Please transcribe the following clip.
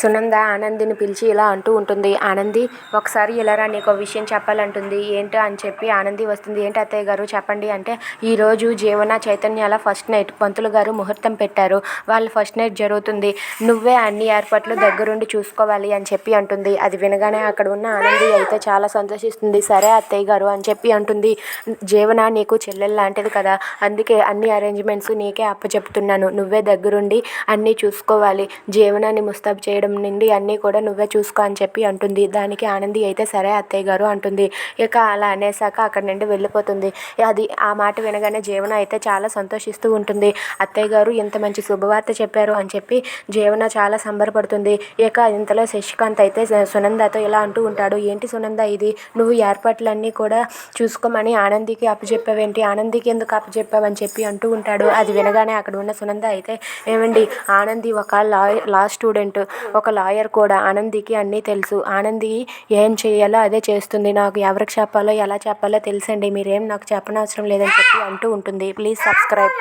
సునంద ఆనందిని పిలిచి ఇలా అంటూ ఉంటుంది. ఆనంది ఒకసారి ఇలారా నీకు విషయం చెప్పాలంటుంది. ఏంటో అని చెప్పి ఆనంది వస్తుంది. ఏంటి అత్తయ్య గారు చెప్పండి అంటే ఈరోజు జీవన చైతన్యాల ఫస్ట్ నైట్ పంతులు గారు ముహూర్తం పెట్టారు. వాళ్ళ ఫస్ట్ నైట్ జరుగుతుంది. నువ్వే అన్ని ఏర్పాట్లు దగ్గరుండి చూసుకోవాలి అని చెప్పి అంటుంది. అది వినగానే అక్కడ ఉన్న ఆనంది అయితే చాలా సంతోషిస్తుంది. సరే అత్తయ్య గారు అని చెప్పి అంటుంది. జీవన నీకు చెల్లెలు లాంటిది కదా. అందుకే అన్ని అరేంజ్మెంట్స్ నీకే అప్పచెప్తున్నాను. నువ్వే దగ్గరుండి అన్నీ చూసుకోవాలి. జీవనాన్ని ముస్తాబు చేయడం నుండి అన్నీ కూడా నువ్వే చూసుకో అని చెప్పి అంటుంది. దానికి ఆనంది అయితే సరే అత్తయ్య గారు అంటుంది. ఇక అలా అనేసాక అక్కడి నుండి వెళ్ళిపోతుంది. అది ఆ మాట వినగానే జీవన అయితే చాలా సంతోషిస్తూ ఉంటుంది. అత్తయ్య గారు ఇంత మంచి శుభవార్త చెప్పారు అని చెప్పి జీవన చాలా సంబరపడుతుంది. ఇక ఇంతలో శశికాంత్ అయితే సునందతో ఇలా అంటూ ఉంటాడు. ఏంటి సునంద ఇది? నువ్వు ఏర్పాట్లన్నీ కూడా చూసుకోమని ఆనందికి అప్పచెప్పావేంటి ఆనందికి ఎందుకు అప్పచెప్పావని చెప్పి అంటూ ఉంటాడు. అది వినగానే అక్కడ ఉన్న సునంద అయితే ఏమండి ఆనంది ఒక లా లా స్టూడెంట్. ఒక లాయర్ కూడా. ఆనందికి అన్నీ తెలుసు. ఆనంది ఏం చేయాలో అదే చేస్తుంది. నాకు ఎవరికి చెప్పాలో ఎలా చెప్పాలో తెలుసండి. మీరేం నాకు చెప్పనవసరం లేదని చెప్పి అంటూ ఉంటుంది. Please subscribe.